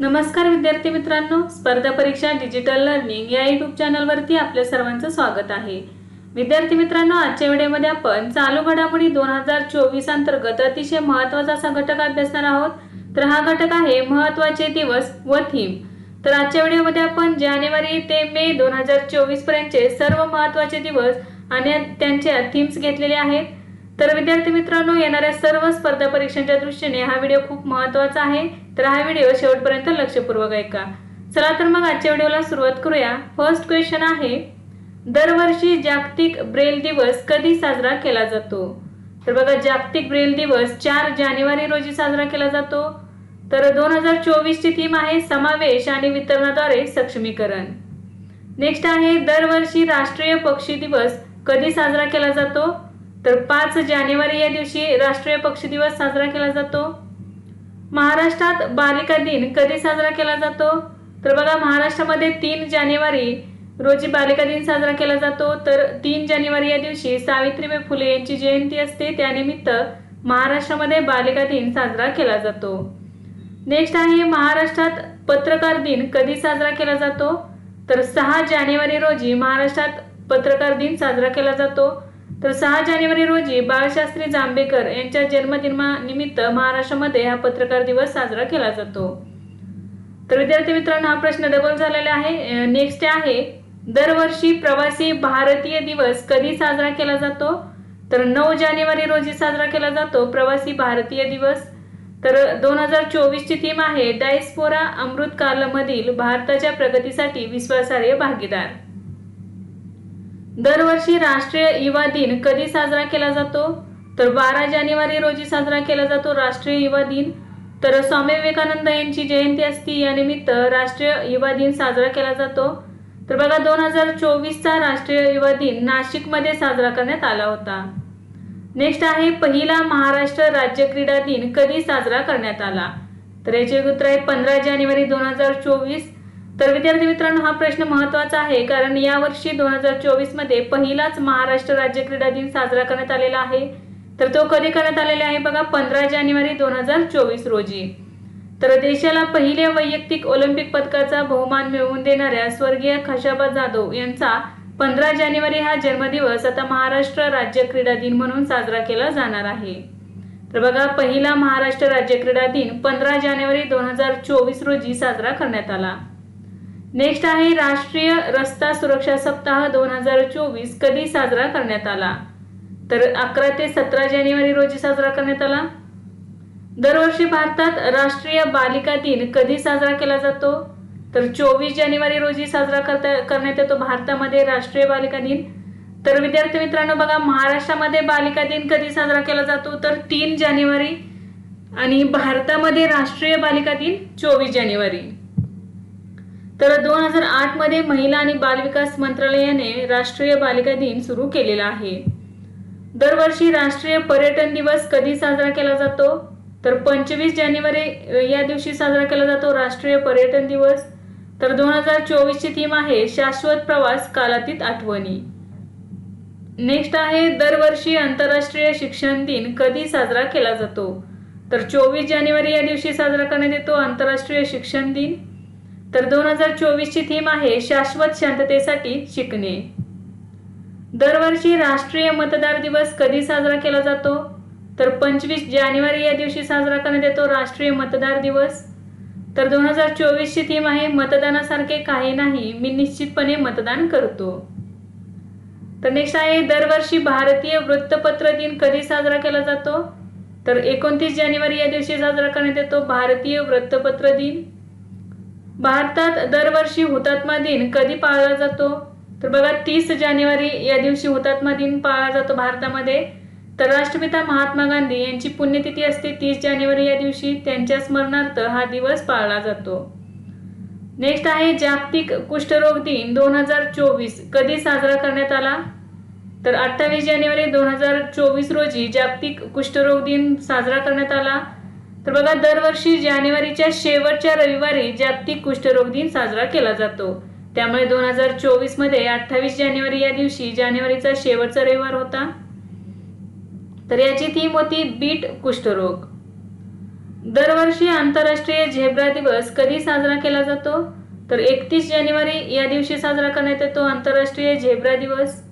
नमस्कार विद्यार्थी मित्रांनो स्पर्धा परीक्षा डिजिटल लर्निंग या युट्यूब चॅनलवरती आपल्या सर्वांचं स्वागत आहे. विद्यार्थी मित्रांनो आजच्या व्हिडिओमध्ये आपण चालू घडामोडी दोन हजार चोवीस अंतर्गत अतिशय महत्त्वाचा असा घटक अभ्यासणार आहोत. तर हा घटक आहे महत्त्वाचे दिवस व थीम. तर आजच्या व्हिडिओमध्ये आपण जानेवारी ते मे दोन हजार चोवीस पर्यंतचे सर्व महत्त्वाचे दिवस आणि त्यांच्या थीम्स घेतलेले आहेत. तर विद्यार्थी मित्रांनो येणाऱ्या सर्व स्पर्धा परीक्षांच्या दृष्टीने हा व्हिडिओ खूप महत्त्वाचा आहे. तर हा व्हिडिओ शेवटपर्यंत लक्षपूर्वक ऐका. चला तर मग आजच्या व्हिडिओला सुरुवात करूया. फर्स्ट क्वेश्चन आहे दरवर्षी जागतिक ब्रेल दिवस कधी साजरा केला जातो? तर बघा जागतिक ब्रेल दिवस चार जानेवारी रोजी साजरा केला जातो. तर दोन हजार चोवीसची थीम आहे समावेश आणि वितरणाद्वारे सक्षमीकरण. नेक्स्ट आहे दरवर्षी राष्ट्रीय पक्षी दिवस कधी साजरा केला जातो? तर पाच जानेवारी या दिवशी राष्ट्रीय पक्षी दिवस साजरा केला जातो. महाराष्ट्रात बालिका दिन कधी साजरा केला जातो? तर बघा महाराष्ट्रामध्ये तीन जानेवारी रोजी बालिका दिन साजरा केला जातो. तर तीन जानेवारी या दिवशी सावित्रीबाई फुले यांची जयंती असते. त्यानिमित्त महाराष्ट्रामध्ये बालिका दिन साजरा केला जातो. नेक्स्ट आहे महाराष्ट्रात पत्रकार दिन कधी साजरा केला जातो? तर सहा जानेवारी रोजी महाराष्ट्रात पत्रकार दिन साजरा केला जातो. तर सहा जानेवारी रोजी बाळशास्त्री जांभेकर यांच्या जन्मदिनानिमित्त महाराष्ट्रामध्ये हा पत्रकार दिवस साजरा केला जातो. तर विद्यार्थी मित्रांनो हा प्रश्न डबल झालेला आहे. नेक्स्ट आहे दरवर्षी प्रवासी भारतीय दिवस कधी साजरा केला जातो? तर नऊ जानेवारी रोजी साजरा केला जातो प्रवासी भारतीय दिवस. तर दोन हजार चोवीसची थीम आहे डायस्पोरा अमृतकालमधील भारताच्या प्रगतीसाठी विश्वासार्ह भागीदार. दरवर्षी राष्ट्रीय युवा दिन कधी साजरा केला जातो? तर बारा जानेवारी रोजी साजरा केला जातो राष्ट्रीय युवा दिन. तर स्वामी विवेकानंद यांची जयंती असती यानिमित्त राष्ट्रीय युवा दिन साजरा केला जातो. तर बघा दोन हजार चोवीसचा राष्ट्रीय युवा दिन नाशिकमध्ये साजरा करण्यात आला होता. नेक्स्ट आहे पहिला महाराष्ट्र राज्य क्रीडा दिन कधी साजरा करण्यात आला? तर याचे उत्तर आहे पंधरा जानेवारी दोन हजार चोवीस. तर विद्यार्थी मित्रांनो हा प्रश्न महत्त्वाचा आहे कारण यावर्षी दोन हजार चोवीसमध्ये पहिलाच महाराष्ट्र राज्य क्रीडा दिन साजरा करण्यात आलेला आहे. तर तो कधी करण्यात आलेला आहे बघा पंधरा जानेवारी दोन हजार चोवीस रोजी. तर देशाला पहिल्या वैयक्तिक ऑलिम्पिक पदकाचा बहुमान मिळवून देणाऱ्या स्वर्गीय खशाबा जाधव यांचा पंधरा जानेवारी हा जन्मदिवस आता महाराष्ट्र राज्य क्रीडा दिन म्हणून साजरा केला जाणार आहे. तर बघा पहिला महाराष्ट्र राज्य क्रीडा दिन पंधरा जानेवारी दोन हजार चोवीस रोजी साजरा करण्यात आला. नेक्स्ट आहे राष्ट्रीय रस्ता सुरक्षा सप्ताह दोन हजार चोवीस कधी साजरा करण्यात आला? तर अकरा ते सतरा जानेवारी रोजी साजरा करण्यात आला. दरवर्षी भारतात राष्ट्रीय बालिका दिन कधी साजरा केला जातो? तर चोवीस जानेवारी रोजी साजरा करता करण्यात येतो भारतामध्ये राष्ट्रीय बालिका दिन. तर विद्यार्थी मित्रांनो बघा महाराष्ट्रामध्ये बालिका दिन कधी साजरा केला जातो? तर तीन जानेवारी आणि भारतामध्ये राष्ट्रीय बालिका दिन चोवीस जानेवारी. तर दोन हजार आठमध्ये महिला आणि बालविकास मंत्रालयाने राष्ट्रीय बालिका दिन सुरू केलेला आहे. दरवर्षी राष्ट्रीय पर्यटन दिवस कधी साजरा केला जातो? तर पंचवीस जानेवारी या दिवशी साजरा केला जातो राष्ट्रीय पर्यटन दिवस. तर दोन हजार चोवीस ची थीम आहे शाश्वत प्रवास कालातीत आठवणी. नेक्स्ट आहे दरवर्षी आंतरराष्ट्रीय शिक्षण दिन कधी साजरा केला जातो? तर चोवीस जानेवारी या दिवशी साजरा करण्यात येतो आंतरराष्ट्रीय शिक्षण दिन. तर दोन हजार चोवीसची थीम आहे शाश्वत शांततेसाठी शिकणे. दरवर्षी राष्ट्रीय मतदार दिवस कधी साजरा केला जातो? तर पंचवीस जानेवारी या दिवशी साजरा करण्यात येतो राष्ट्रीय मतदार दिवस. तर दोन हजार चोवीसची थीम आहे मतदानासारखे काही नाही मी निश्चितपणे मतदान करतो. तर नेक्स्ट आहे दरवर्षी भारतीय वृत्तपत्र दिन कधी साजरा केला जातो? तर एकोणतीस जानेवारी या दिवशी साजरा करण्यात येतो भारतीय वृत्तपत्र दिन. भारतात दरवर्षी हुतात्मा दिन कधी पाळला जातो? तर बघा तीस जानेवारी या दिवशी हुतात्मा दिन पाळला जातो भारतामध्ये. तर राष्ट्रपिता महात्मा गांधी यांची पुण्यतिथी असते तीस जानेवारी या दिवशी. त्यांच्या स्मरणार्थ हा दिवस पाळला जातो. नेक्स्ट आहे जागतिक कुष्ठरोग दिन दोन हजार चोवीस कधी साजरा करण्यात आला? तर अठ्ठावीस जानेवारी दोन हजार चोवीस रोजी जागतिक कुष्ठरोग दिन साजरा करण्यात आला. तर बघा दरवर्षी जानेवारीच्या शेवटच्या रविवारी जागतिक कुष्ठरोग दिन साजरा केला जातो. त्यामुळे दोन हजार चोवीसमध्ये अठ्ठावीस जानेवारी या दिवशी जानेवारीचा शेवटचा रविवार होता. तर याची थीम होती बीट कुष्ठरोग. दरवर्षी आंतरराष्ट्रीय झेब्रा दिवस कधी साजरा केला जातो? तर एकतीस जानेवारी या दिवशी साजरा करण्यात येतो आंतरराष्ट्रीय झेब्रा दिवस.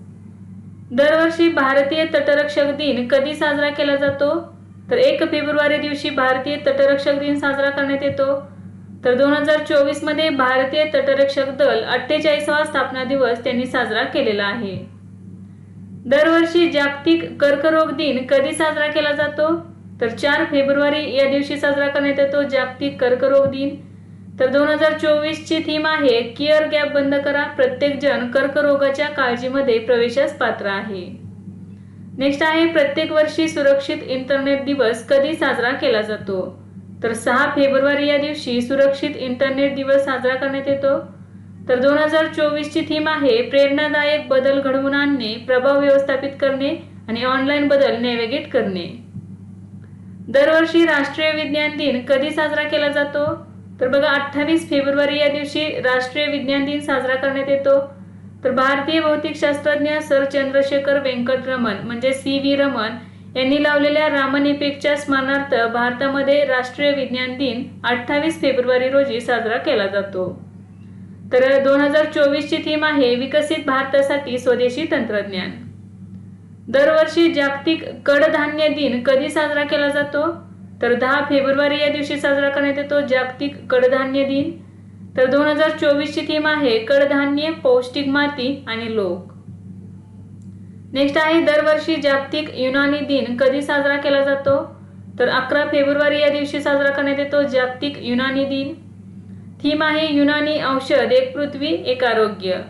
दरवर्षी भारतीय तटरक्षक दिन कधी साजरा केला जातो? तर एक फेब्रुवारी दिवशी भारतीय तटरक्षक दिन साजरा करण्यात येतो. तर दोन हजार चोवीसमध्ये भारतीय तटरक्षक दल अठ्ठेचाळीसावा स्थापना दिवस त्यांनी साजरा केलेला आहे. दरवर्षी जागतिक कर्करोग दिन कधी साजरा केला जातो? तर चार फेब्रुवारी या दिवशी साजरा करण्यात येतो जागतिक कर्करोग दिन. तर दोन हजार चोवीसची थीम आहे केअर गॅप बंद करा प्रत्येकजण कर्करोगाच्या काळजीमध्ये प्रवेशास पात्र आहे. नेक्स्ट आहे प्रत्येक वर्षी सुरक्षित इंटरनेट दिवस कधी साजरा केला जातो? तर सहा फेब्रुवारी या दिवशी सुरक्षित इंटरनेट दिवस साजरा करण्यात येतो. तर दोन हजार चोवीसची थीम आहे प्रेरणादायक बदल घडवून आणणे प्रभाव व्यवस्थापित करणे आणि ऑनलाईन बदल नेव्हिगेट करणे. दरवर्षी राष्ट्रीय विज्ञान दिन कधी साजरा केला जातो? तर बघा अठ्ठावीस फेब्रुवारी या दिवशी राष्ट्रीय विज्ञान दिन साजरा करण्यात येतो. तर भारतीय भौतिक शास्त्रज्ञ सर चंद्रशेखर व्यंकटरमन म्हणजे सी व्ही रमन यांनी लावलेल्या रामन इफेक्टच्या स्मरणार्थ भारतामध्ये राष्ट्रीय विज्ञान दिन अठ्ठावीस फेब्रुवारी रोजी साजरा केला जातो. तर दोन हजार चोवीसची थीम आहे विकसित भारतासाठी स्वदेशी तंत्रज्ञान. दरवर्षी जागतिक कडधान्य दिन कधी साजरा केला जातो? तर दहा फेब्रुवारी या दिवशी साजरा करण्यात येतो जागतिक कडधान्य दिन. तर दोन हजार चोवीसची थीम आहे कडधान्य पौष्टिक माती आणि लोक. नेक्स्ट आहे दरवर्षी जागतिक युनानी दिन कधी साजरा केला जातो? तर अकरा फेब्रुवारी या दिवशी साजरा करण्यात येतो जागतिक युनानी दिन. थीम आहे युनानी औषध एक पृथ्वी एक आरोग्य.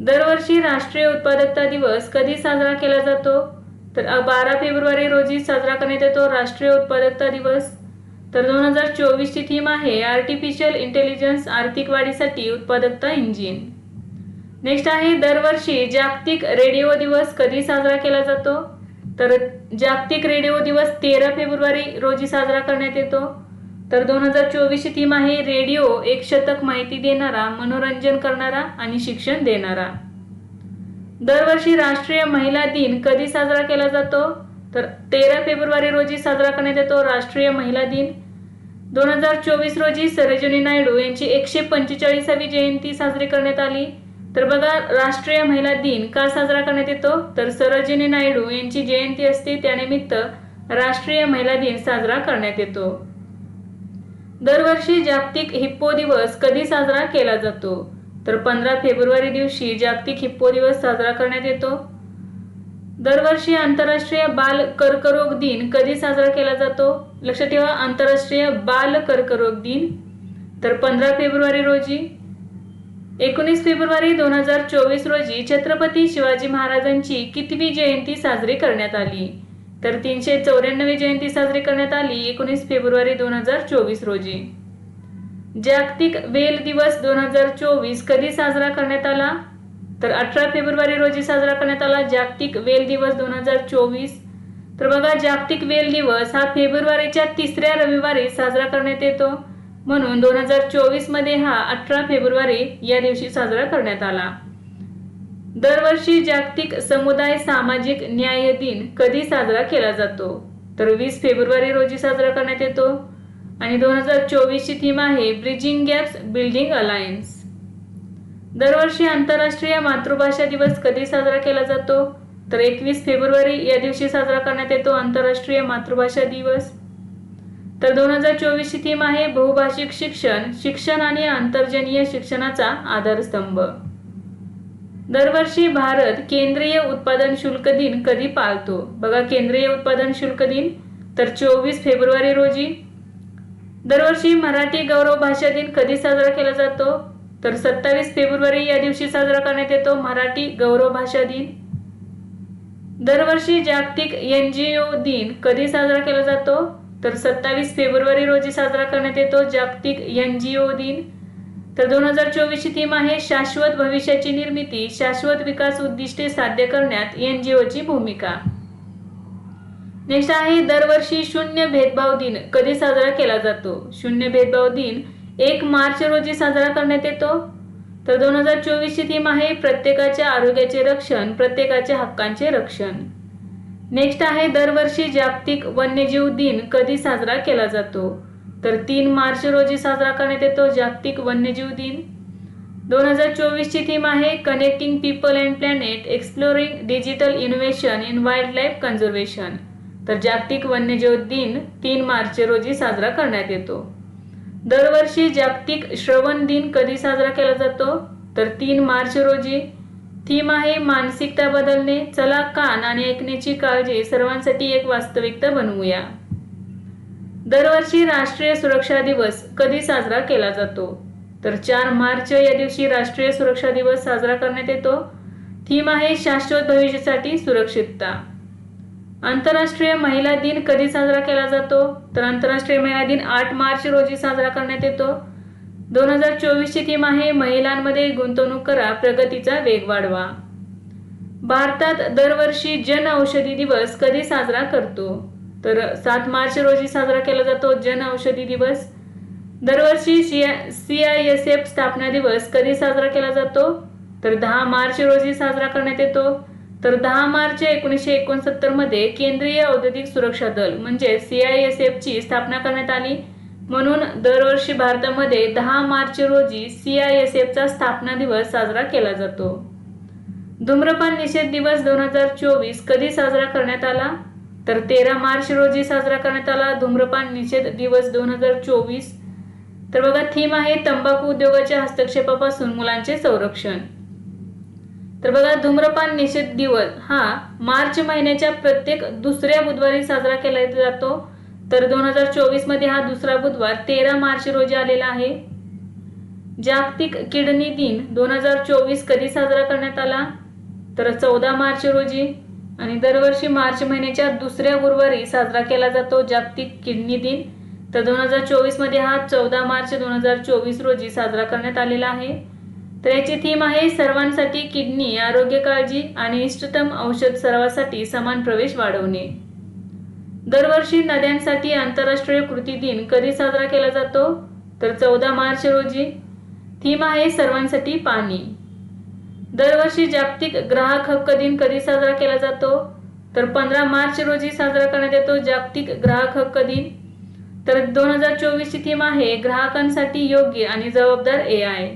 दरवर्षी राष्ट्रीय उत्पादकता दिवस कधी साजरा केला जातो? तर बारा फेब्रुवारी रोजी साजरा करण्यात येतो राष्ट्रीय उत्पादकता दिवस. तर दोन हजार चोवीसची थीम आहे आर्टिफिशियल इंटेलिजन्स आर्थिक वाढीसाठी उत्पादकता इंजिन. नेक्स्ट आहे दरवर्षी जागतिक रेडिओ दिवस कधी साजरा केला जातो? तर जागतिक रेडिओ दिवस तेरा फेब्रुवारी रोजी साजरा करण्यात येतो. तर दोन हजार चोवीसची थीम आहे रेडिओ एक शतक माहिती देणारा मनोरंजन करणारा आणि शिक्षण देणारा. दरवर्षी राष्ट्रीय महिला दिन कधी साजरा केला जातो? तर तेरा फेब्रुवारी रोजी साजरा करण्यात येतो राष्ट्रीय महिला दिन. दोन हजार चोवीस रोजी सरोजिनी नायडू यांची एकशे पंचेचाळीसावी जयंती साजरी करण्यात आली. तर बघा राष्ट्रीय महिला दिन का साजरा करण्यात येतो? तर सरोजिनी नायडू यांची जयंती असते त्यानिमित्त राष्ट्रीय महिला दिन साजरा करण्यात येतो. दरवर्षी जागतिक हिप्पो दिवस कधी साजरा केला जातो? तर पंधरा फेब्रुवारी दिवशी जागतिक हिप्पो दिवस साजरा करण्यात येतो. दरवर्षी आंतरराष्ट्रीय बाल कर्करोग दिन कधी साजरा केला जातो? लक्षात ठेवा आंतरराष्ट्रीय बाल कर्करोग दिन. तर पंधरा फेब्रुवारी रोजी एकोणीस फेब्रुवारी दोन हजार चोवीस रोजी छत्रपती शिवाजी महाराजांची कितवी जयंती साजरी करण्यात आली. तर तीनशे चौऱ्याण्णवी जयंती साजरी करण्यात आली एकोणीस फेब्रुवारी दोन हजार चोवीस रोजी. जागतिक वेल दिवस दोन हजार चोवीस कधी साजरा करण्यात आला? तर अठरा फेब्रुवारी रोजी साजरा करण्यात आला जागतिक वेल दिवस दोन हजार चोवीस. तर बघा जागतिक वेल दिवस हा फेब्रुवारीच्या तिसऱ्या रविवारी साजरा करण्यात येतो. म्हणून दोन हजार चोवीसमध्ये हा अठरा फेब्रुवारी या दिवशी साजरा करण्यात आला. दरवर्षी जागतिक समुदाय सामाजिक न्याय दिन कधी साजरा केला जातो? तर वीस फेब्रुवारी रोजी साजरा करण्यात येतो. आणि दोन हजार चोवीसची थीम आहे ब्रिजिंग गॅप्स बिल्डिंग अलायन्स दरवर्षी आंतरराष्ट्रीय मातृभाषा दिवस कधी साजरा केला जातो? तर एकवीस फेब्रुवारी या दिवशी साजरा करण्यात येतो आंतरराष्ट्रीय मातृभाषा दिवस. तर दोन हजार चोवीसची थीम आहे बहुभाषिक शिक्षण शिक्षण आणि आंतरजनीय शिक्षणाचा आधारस्तंभ. दरवर्षी भारत केंद्रीय उत्पादन शुल्क दिन कधी पाळतो? बघा केंद्रीय उत्पादन शुल्क दिन तर चोवीस फेब्रुवारी रोजी. दरवर्षी मराठी गौरव भाषा दिन कधी साजरा केला जातो? तर सत्तावीस फेब्रुवारी या दिवशी साजरा करण्यात येतो मराठी गौरव भाषा दिन. दरवर्षी जागतिक एन जी ओ दिन कधी साजरा केला जातो? तर सत्तावीस फेब्रुवारी रोजी साजरा करण्यात येतो जागतिक एन जी ओ दिन. तर दोन हजार चोवीसची थीम आहे शाश्वत भविष्याची निर्मिती शाश्वत विकास उद्दिष्टे साध्य करण्यात एन जी ओची भूमिका. नेक्स्ट आहे दरवर्षी शून्य भेदभाव दिन कधी साजरा केला जातो? शून्य भेदभाव दिन एक मार्च रोजी साजरा करण्यात येतो. तर दोन हजार चोवीसची थीम आहे प्रत्येकाच्या आरोग्याचे रक्षण प्रत्येकाच्या हक्कांचे रक्षण. नेक्स्ट आहे दरवर्षी जागतिक वन्यजीव दिन कधी साजरा केला जातो? तर तीन मार्च रोजी साजरा करण्यात येतो जागतिक वन्यजीव दिन. दोन हजार चोवीसची थीम आहे connecting people and planet exploring digital innovation in wildlife conservation तर जागतिक वन्यजीव दिन तीन मार्च रोजी साजरा करण्यात येतो. दरवर्षी जागतिक श्रवण दिन कधी साजरा केला जातो? तर तीन मार्च रोजी. थीम आहे मानसिकता बदलणे. चला कान आणि ऐकण्याची काळजी सर्वांसाठी एक वास्तविकता बनवूया. दरवर्षी राष्ट्रीय सुरक्षा दिवस कधी साजरा केला जातो? तर चार मार्च या दिवशी राष्ट्रीय सुरक्षा दिवस साजरा करण्यात येतो. थीम आहे शाश्वत भविष्यासाठी सुरक्षितता. आंतरराष्ट्रीय महिला दिन कधी साजरा केला जातो? तर आंतरराष्ट्रीय महिला दिन आठ मार्च रोजी साजरा करण्यात येतो. दोन हजार चोवीसची थीम आहे महिलांमध्ये गुंतवणूक करा प्रगतीचा वेग वाढवा. भारतात दरवर्षी जन औषधी दिवस कधी साजरा करतो? तर सात मार्च रोजी साजरा केला जातो जन औषधी दिवस. दरवर्षी सी आय एस एफ स्थापना दिवस कधी साजरा केला जातो? तर दहा मार्च रोजी साजरा करण्यात येतो. तर दहा मार्च एकोणीसशे एकोणसत्तरमध्ये केंद्रीय औद्योगिक सुरक्षा दल म्हणजे सीआयएसएफ ची स्थापना करण्यात आली. म्हणून दरवर्षी भारतामध्ये दहा मार्च रोजी सीआयएसएफचा स्थापना दिवस साजरा केला जातो. धूम्रपान निषेध दिवस दोन हजार चोवीस कधी साजरा करण्यात आला? तर तेरा मार्च रोजी साजरा करण्यात आला धूम्रपान निषेध दिवस दोन हजार चोवीस. तर बघा थीम आहे तंबाखू उद्योगाच्या हस्तक्षेपापासून मुलांचे संरक्षण. तर बघा धूम्रपान निषेध दिवस. हा मार्च महिन्याच्या प्रत्येक दुसऱ्या बुधवारी साजरा केला जातो. तर दोन हजार चोवीसमध्ये हा दुसरा बुधवार तेरा मार्च रोजी आलेला आहे. जागतिक किडनी दिन दोन हजार चोवीस कधी साजरा करण्यात आला? तर चौदा मार्च रोजी आणि दरवर्षी मार्च महिन्याच्या दुसऱ्या गुरुवारी साजरा केला जातो जागतिक किडनी दिन. तर दोन हजार चोवीसमध्ये हा चौदा मार्च दोन हजार चोवीस रोजी साजरा करण्यात आलेला आहे. तर याची थीम आहे सर्वांसाठी किडनी आरोग्य काळजी आणि इष्टतम औषध सरावासाठी समान प्रवेश वाढवणे. दरवर्षी नद्यांसाठी आंतरराष्ट्रीय कृती दिन कधी साजरा केला जातो? तर चौदा मार्च रोजी. थीम आहे सर्वांसाठी पाणी. दरवर्षी जागतिक ग्राहक हक्क दिन कधी साजरा केला जातो? तर पंधरा मार्च रोजी साजरा करण्यात येतो जागतिक ग्राहक हक्क दिन. तर दोन हजार चोवीसची थीम आहे ग्राहकांसाठी योग्य आणि जबाबदार ए आय.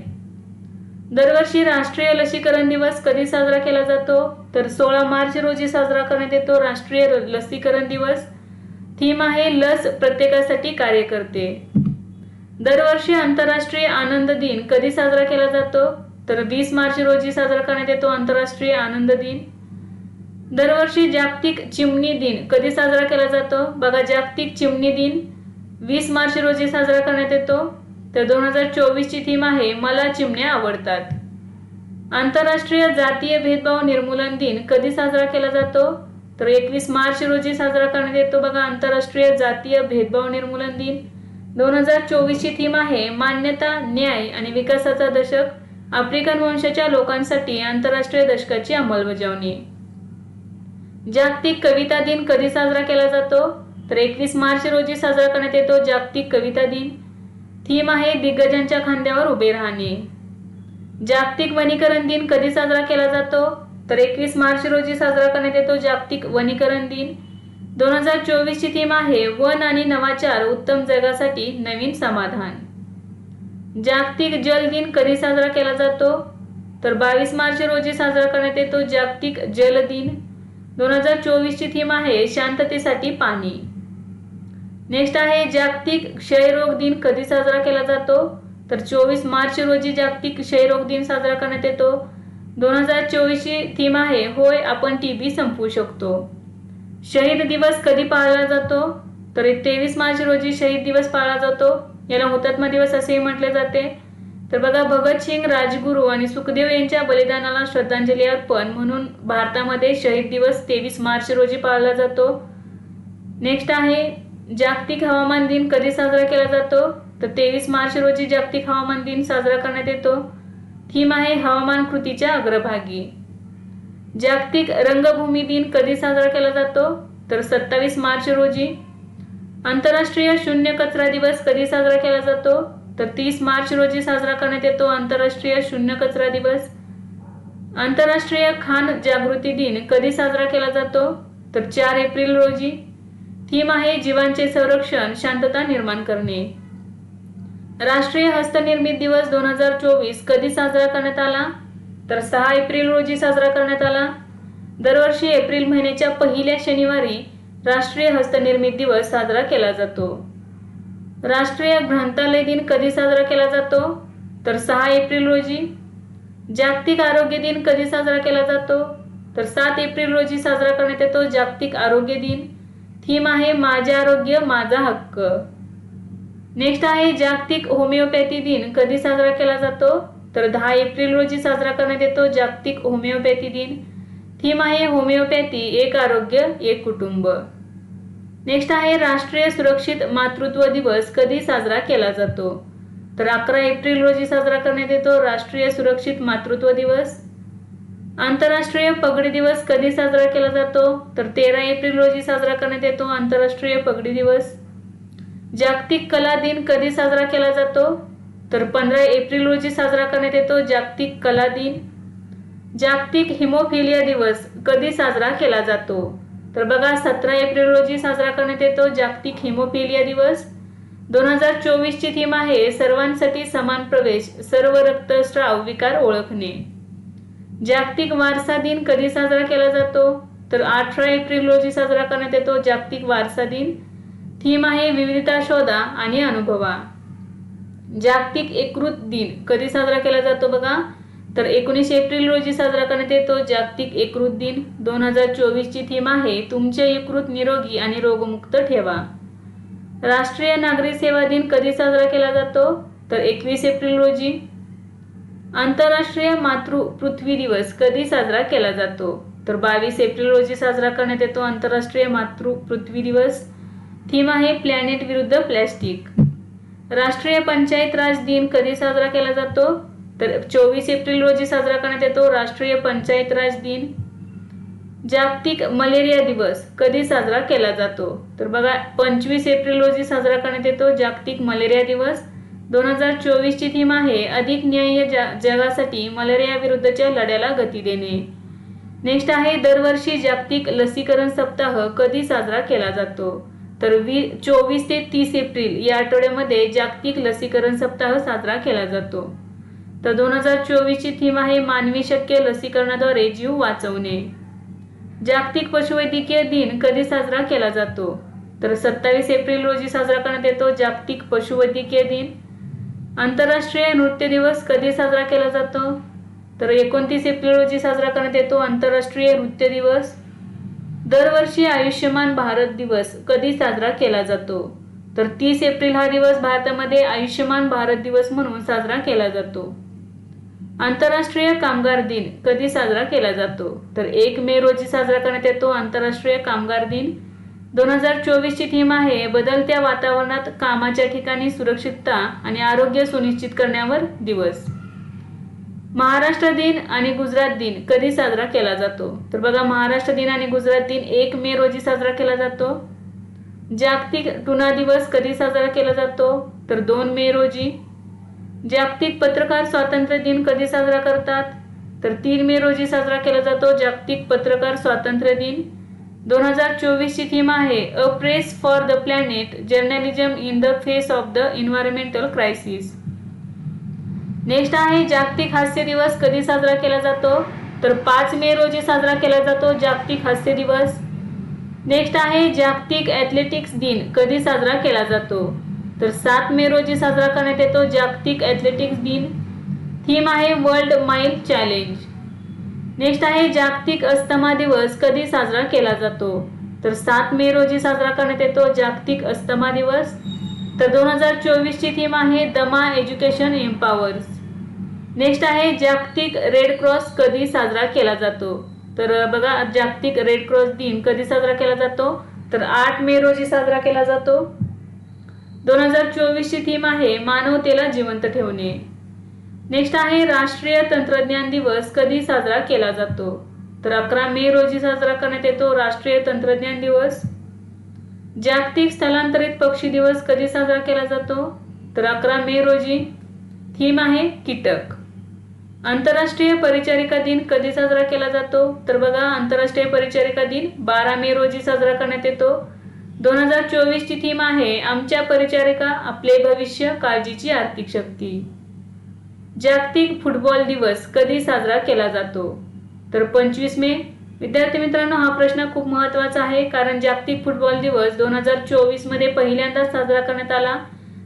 दरवर्षी राष्ट्रीय लसीकरण दिवस कधी साजरा केला जातो? तर सोळा मार्च रोजी साजरा करण्यात येतो राष्ट्रीय लसीकरण दिवस. थीम आहे लस प्रत्येकासाठी कार्य करते दरवर्षी आंतरराष्ट्रीय आनंद दिन कधी साजरा केला जातो? तर वीस मार्च रोजी साजरा करण्यात येतो आंतरराष्ट्रीय आनंद दिन. दरवर्षी जागतिक चिमणी दिन कधी साजरा केला जातो? बघा जागतिक चिमणी दिन वीस मार्च रोजी साजरा करण्यात येतो. तर दोन हजार चोवीसची थीम आहे मला चिमण्या आवडतात. आंतरराष्ट्रीय जातीय भेदभाव निर्मूलन दिन कधी साजरा केला जातो? तर एकवीस मार्च रोजी साजरा करण्यात येतो बघा आंतरराष्ट्रीय जातीय भेदभाव निर्मूलन दिन. दोन हजार चोवीसची थीम आहे मान्यता न्याय आणि विकासाचा दशक. आफ्रिकन वंशाच्या लोकांसाठी आंतरराष्ट्रीय दशकाची अंमलबजावणी. जागतिक कविता दिन कधी साजरा केला जातो? तर एकवीस मार्च रोजी साजरा करण्यात येतो जागतिक कविता दिन. थीम आहे दिग्गजांच्या खांद्यावर उभे राहणे. जागतिक वनीकरण दिन कधी साजरा केला जातो? तर एकवीस मार्च रोजी साजरा करण्यात येतो जागतिक वनीकरण दिन. दोन हजार चोवीसची थीम आहे वन आणि नवाचार उत्तम जगासाठी नवीन समाधान. जागतिक जल दिन कधी साजरा केला जातो? तर बावीस मार्च रोजी साजरा करण्यात येतो जागतिक जल दिन. दोन हजार चोवीसची थीम आहे शांततेसाठी पाणी. नेक्स्ट आहे जागतिक क्षयरोग दिन कधी साजरा केला जातो? तर चोवीस मार्च रोजी जागतिक क्षयरोग दिन साजरा करण्यात येतो. दोन हजार चोवीसची थीम आहे होय आपण टी बी संपवू शकतो. शहीद दिवस कधी पाळला जातो? तर तेवीस मार्च रोजी शहीद दिवस पाळला जातो. याला हुतात्मा दिवस असेही म्हटले जाते. तर बघा भगतसिंग राजगुरू आणि सुखदेव यांच्या बलिदानाला श्रद्धांजली अर्पण म्हणून भारतामध्ये शहीद दिवस तेवीस मार्च रोजी पाळला जातो. नेक्स्ट आहे जागतिक हवामान दिन कधी साजरा केला जातो? तर तेवीस मार्च रोजी जागतिक हवामान दिन साजरा करण्यात येतो. थीम आहे हवामान कृतीच्या अग्रभागी. जागतिक रंगभूमी दिन कधी साजरा केला जातो? तर सत्तावीस मार्च रोजी. आंतरराष्ट्रीय शून्य कचरा दिवस कधी साजरा केला जातो? तर तीस मार्च रोजी साजरा करण्यात येतो आंतरराष्ट्रीय शून्य कचरा दिवस. आंतरराष्ट्रीय खान जागृती दिन कधी साजरा केला जातो? तर चार एप्रिल रोजी. थीम आहे जीवांचे संरक्षण शांतता निर्माण करणे. राष्ट्रीय हस्तनिर्मित दिवस दोन हजार चोवीस कधी साजरा करण्यात आला? तर सहा एप्रिल रोजी साजरा करण्यात आला. दरवर्षी एप्रिल महिन्याच्या पहिल्या शनिवारी राष्ट्रीय हस्तनिर्मित दिवस साजरा केला जातो. राष्ट्रीय ग्रंथालय दिन कधी साजरा केला जातो? तर सहा एप्रिल रोजी. जागतिक आरोग्य दिन कधी साजरा केला जातो? तर सात एप्रिल रोजी साजरा करण्यात येतो जागतिक आरोग्य दिन. थीम आहे माझे आरोग्य माझा हक्क. नेक्स्ट आहे जागतिक होमिओपॅथी दिन. कधी साजरा केला जातो? तर दहा एप्रिल रोजी साजरा करण्यात येतो जागतिक होमिओपॅथी दिन. थीम आहे होमिओपॅथी एक आरोग्य एक कुटुंब. नेक्स्ट आहे राष्ट्रीय सुरक्षित मातृत्व दिवस. कधी साजरा केला जातो? तर अकरा एप्रिल रोजी साजरा करण्यात येतो राष्ट्रीय सुरक्षित मातृत्व दिवस. आंतरराष्ट्रीय पगडी दिवस कधी साजरा केला जातो? तर तेरा एप्रिल रोजी साजरा करण्यात येतो आंतरराष्ट्रीय पगडी दिवस. जागतिक कला दिन कधी साजरा केला जातो? तर पंधरा एप्रिल रोजी साजरा करण्यात येतो जागतिक कला दिन. जागतिक हिमोफिलिया दिवस कधी साजरा केला जातो? तर बघा सतरा एप्रिल रोजी साजरा करण्यात येतो जागतिक हिमोफिलिया दिवस. दोन हजार चोवीसची थीम आहे सर्वांसाठी समान प्रवेश सर्व रक्तस्राव विकार ओळखणे. जागतिक वारसा दिन कधी साजरा केला जातो? तर अठरा एप्रिल रोजी साजरा करण्यात येतो. जागतिक वारसा दिन. थीम आहे विविधता शोधा आणि अनुभवा. जागतिक एकृत दिन कधी साजरा केला जातो बघा? तर एकोणीस एप्रिल रोजी साजरा करण्यात येतो. जागतिक एकृत दिन. दोन हजार चोवीसची थीम आहे तुमचे यकृत निरोगी आणि रोगमुक्त ठेवा. राष्ट्रीय नागरी सेवा दिन कधी साजरा केला जातो? तर एकवीस एप्रिल रोजी आंतरराष्ट्रीय मातृ पृथ्वी दिवस कधी साजरा केला जातो? तर बावीस एप्रिल रोजी साजरा करण्यात येतो आंतरराष्ट्रीय मातृ पृथ्वी दिवस. थीम आहे प्लॅनेट विरुद्ध प्लॅस्टिक. राष्ट्रीय पंचायत राज दिन कधी साजरा केला जातो? तर चोवीस एप्रिल रोजी साजरा करण्यात येतो राष्ट्रीय पंचायत राज दिन. जागतिक मलेरिया दिवस कधी साजरा केला जातो? तर बघा पंचवीस एप्रिल रोजी साजरा करण्यात येतो जागतिक मलेरिया दिवस. दोन हजार चोवीसची थीम आहे अधिक न्याय्य जगासाठी मलेरिया विरुद्धच्या लढ्याला गती देणे. नेक्स्ट आहे दरवर्षी जागतिक लसीकरण सप्ताह कधी साजरा केला जातो? तर वी चोवीस ते तीस एप्रिल या आठवड्यामध्ये जागतिक लसीकरण सप्ताह साजरा केला जातो. तर दोन हजार चोवीसची थीम आहे मानवी शक्य लसीकरणाद्वारे जीव वाचवणे. जागतिक पशुवैद्यकीय दिन कधी साजरा केला जातो? तर सत्तावीस एप्रिल रोजी साजरा करण्यात येतो जागतिक पशुवैद्यकीय दिन. आंतरराष्ट्रीय नृत्य दिवस कधी साजरा केला जातो? तर एकोणतीस एप्रिल रोजी साजरा करण्यात येतो आंतरराष्ट्रीय नृत्य दिवस. दरवर्षी आयुष्यमान भारत दिवस कधी साजरा केला जातो? तर तीस एप्रिल हा दिवस भारतामध्ये आयुष्यमान भारत दिवस म्हणून साजरा केला जातो. आंतरराष्ट्रीय कामगार दिन कधी साजरा केला जातो? तर एक मे रोजी साजरा करण्यात येतो आंतरराष्ट्रीय कामगार दिन. दोन हजार चोवीसची थीम आहे बदलत्या वातावरणात कामाच्या ठिकाणी सुरक्षितता आणि आरोग्य सुनिश्चित करण्यावर दिवस. महाराष्ट्र दिन आणि गुजरात दिन कधी साजरा केला जातो? तर बघा महाराष्ट्र दिन आणि गुजरात दिन एक मे रोजी साजरा केला जातो. जागतिक टुना दिवस कधी साजरा केला जातो? तर दोन मे रोजी. जागतिक पत्रकार स्वातंत्र्य दिन कधी साजरा करतात? तर तीन मे रोजी साजरा केला जातो जागतिक पत्रकार स्वातंत्र्य दिन. दोन हजार चोवीसची थीम आहे a press for the planet journalism in the face of the environmental crisis next आहे जागतिक हास्य दिवस कधी साजरा केला जातो? तर पाच मे रोजी साजरा केला जातो जागतिक हास्य दिवस. नेक्स्ट आहे जागतिक ॲथलेटिक्स दिन कधी साजरा केला जातो? तर सात मे रोजी साजरा करण्यात येतो जागतिक ॲथलेटिक्स दिन. थीम आहे वर्ल्ड माईल चॅलेंज नेक्स्ट आहे जागतिक अस्थमा दिवस कधी साजरा केला जातो? तर सात मे रोजी साजरा करण्यात येतो जागतिक अस्थमा दिवस. तर दोन हजार चोवीसची थीम आहे दमा एज्युकेशन एम्पावर्स नेक्स्ट आहे जागतिक रेड क्रॉस कधी साजरा केला जातो? तर बघा जागतिक रेड क्रॉस दिन कधी साजरा केला जातो? तर आठ मे रोजी साजरा केला जातो. दोन हजार चोवीसची थीम आहे मानवतेला जिवंत ठेवणे. नेक्स्ट आहे राष्ट्रीय तंत्रज्ञान दिवस कधी साजरा केला जातो? तर अकरा मे रोजी साजरा करण्यात येतो राष्ट्रीय तंत्रज्ञान दिवस. जागतिक स्थलांतरित पक्षी दिवस कधी साजरा केला जातो? तर अकरा मे रोजी. थीम आहे कीटक. आंतरराष्ट्रीय परिचारिका दिन कधी साजरा केला जातो? तर बघा आंतरराष्ट्रीय परिचारिका दिन बारा मे रोजी साजरा करण्यात येतो. दोन हजार चोवीसची थीम आहे आमच्या परिचारिका आपले भविष्य काळजीची आर्थिक शक्ती. जागतिक फुटबॉल दिवस कधी साजरा केला जातो? तर पंचवीस मे. विद्यार्थी मित्रांनो हा प्रश्न खूप महत्त्वाचा आहे कारण जागतिक फुटबॉल दिवस दोन हजार चोवीसमध्ये पहिल्यांदाच साजरा करण्यात आला.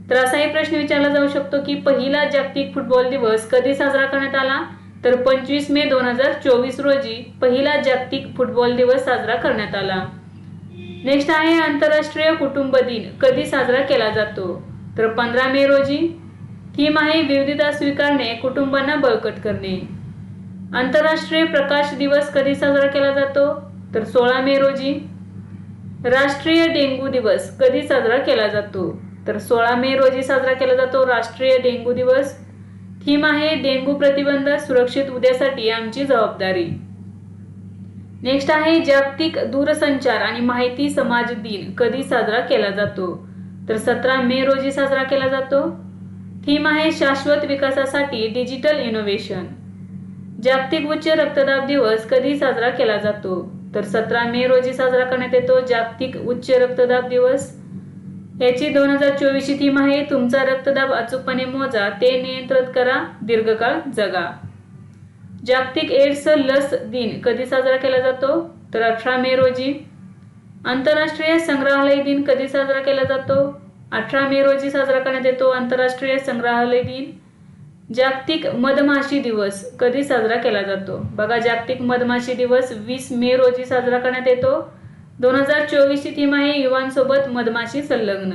तर असाही प्रश्न विचारला जाऊ शकतो की पहिला जागतिक फुटबॉल दिवस कधी साजरा करण्यात आला? तर पंचवीस मे दोन हजार चोवीस रोजी पहिला जागतिक फुटबॉल दिवस साजरा करण्यात आला. नेक्स्ट आहे आंतरराष्ट्रीय कुटुंब दिन कधी साजरा केला जातो? तर पंधरा मे रोजी थीम आहे विविधता स्वीकारणे कुटुंबांना बळकट करणे. आंतरराष्ट्रीय प्रकाश दिवस कधी साजरा केला जातो? तर सोळा मे रोजी. राष्ट्रीय डेंग्यू दिवस कधी साजरा केला जातो? तर सोळा मे रोजी साजरा केला जातो राष्ट्रीय डेंग्यू दिवस. थीम आहे डेंग्यू प्रतिबंध सुरक्षित उद्यासाठी आमची जबाबदारी. नेक्स्ट आहे जागतिक दूरसंचार आणि माहिती समाज दिन कधी साजरा केला जातो? तर सतरा मे रोजी साजरा केला जातो. थीम आहे शाश्वत विकासासाठी डिजिटल इनोव्हेशन जागतिक उच्च रक्तदाब दिवस कधी साजरा केला जातो? तर सतरा मे रोजी साजरा करण्यात येतो जागतिक उच्च रक्तदाब दिवस. याची दोन हजार चोवीसची थीम आहे तुमचा रक्तदाब अचूकपणे मोजा ते नियंत्रित करा दीर्घकाळ जगा. जागतिक एड्स लस दिन कधी साजरा केला जातो? तर अठरा मे रोजी. आंतरराष्ट्रीय संग्रहालय दिन कधी साजरा केला जातो? अठरा मे रोजी साजरा करण्यात येतो. आंतरराष्ट्रीय संग्रहालय दिन. जागतिक मधमाशी दिवस कधी साजरा केला जातो? बघा जागतिक मधमाशी दिवस वीस मे रोजी साजरा करण्यात येतो. दोन हजार चोवीसची थीम आहे युवांसोबत मधमाशी संलग्न.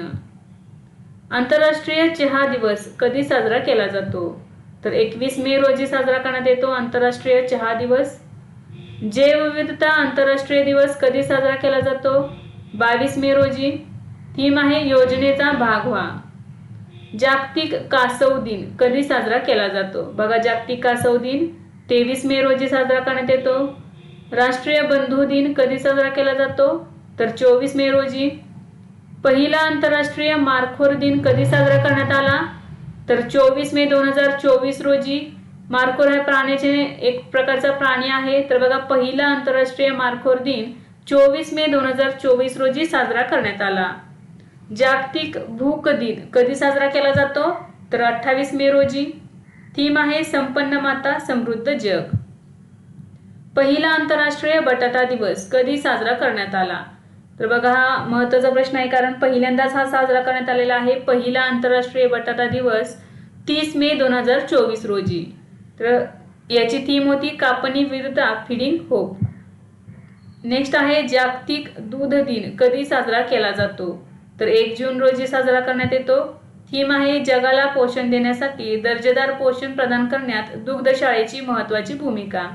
आंतरराष्ट्रीय चहा दिवस कधी साजरा केला जातो? तर एकवीस मे रोजी साजरा करण्यात येतो आंतरराष्ट्रीय चहा दिवस. जैवविविधता आंतरराष्ट्रीय दिवस कधी साजरा केला जातो? बावीस मे रोजी. थीम आहे योजनेचा भाग व्हा. जागतिक कासव दिन कधी साजरा केला जातो? बघा जागतिक कासव दिन तेवीस मे रोजी साजरा करण्यात येतो. राष्ट्रीय बंधू दिन कधी साजरा केला जातो? तर चोवीस मे रोजी. पहिला आंतरराष्ट्रीय मारखोर दिन कधी साजरा करण्यात आला? तर चोवीस मे दोन हजार चोवीस रोजी. मारखोर हा प्राण्याचे एक प्रकारचा प्राणी आहे. तर बघा पहिला आंतरराष्ट्रीय मारखोर दिन चोवीस मे दोन हजार चोवीस रोजी साजरा करण्यात आला. जागतिक भूक दिन कधी साजरा केला जातो? तर अठ्ठावीस मे रोजी. थीम आहे संपन्न माता समृद्ध जग. पहिला आंतरराष्ट्रीय बटाटा दिवस कधी साजरा करण्यात आला? तर बघा हा महत्त्वाचा प्रश्न आहे कारण पहिल्यांदाच हा साजरा करण्यात आलेला आहे. पहिला आंतरराष्ट्रीय बटाटा दिवस तीस मे दोन हजार चोवीस रोजी. तर याची थीम होती कापणी विरुद्ध फिडिंग होप नेक्स्ट आहे जागतिक दूध दिन कधी साजरा केला जातो? तर एक जून रोजी साजरा करण्यात येतो. थीम आहे जगाला पोषण देण्यासाठी दर्जेदार पोषण प्रदान करण्यात दुग्धशाळेची महत्वाची भूमिका.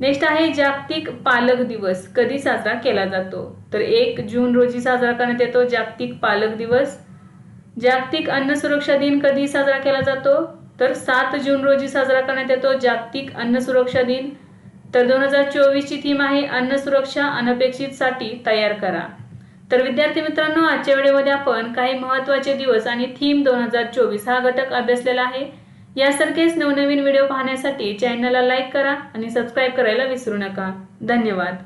नेक्स्ट आहे जागतिक पालक दिवस कधी साजरा केला जातो? तर एक जून रोजी साजरा करण्यात येतो जागतिक पालक दिवस. जागतिक अन्न सुरक्षा दिन कधी साजरा केला जातो? तर सात जून रोजी साजरा करण्यात येतो जागतिक अन्न सुरक्षा दिन. तर दोन हजार चोवीसची थीम आहे अन्न सुरक्षा अनपेक्षितसाठी तयार करा. तर विद्यार्थी मित्रांनो आजच्या वेळेमध्ये आपण काही महत्त्वाचे दिवस आणि थीम दोन हजार चोवीस हा घटक अभ्यासलेला आहे. यासारखेच नवनवीन व्हिडिओ पाहण्यासाठी चॅनलला लाईक करा आणि सबस्क्राईब करायला विसरू नका. धन्यवाद.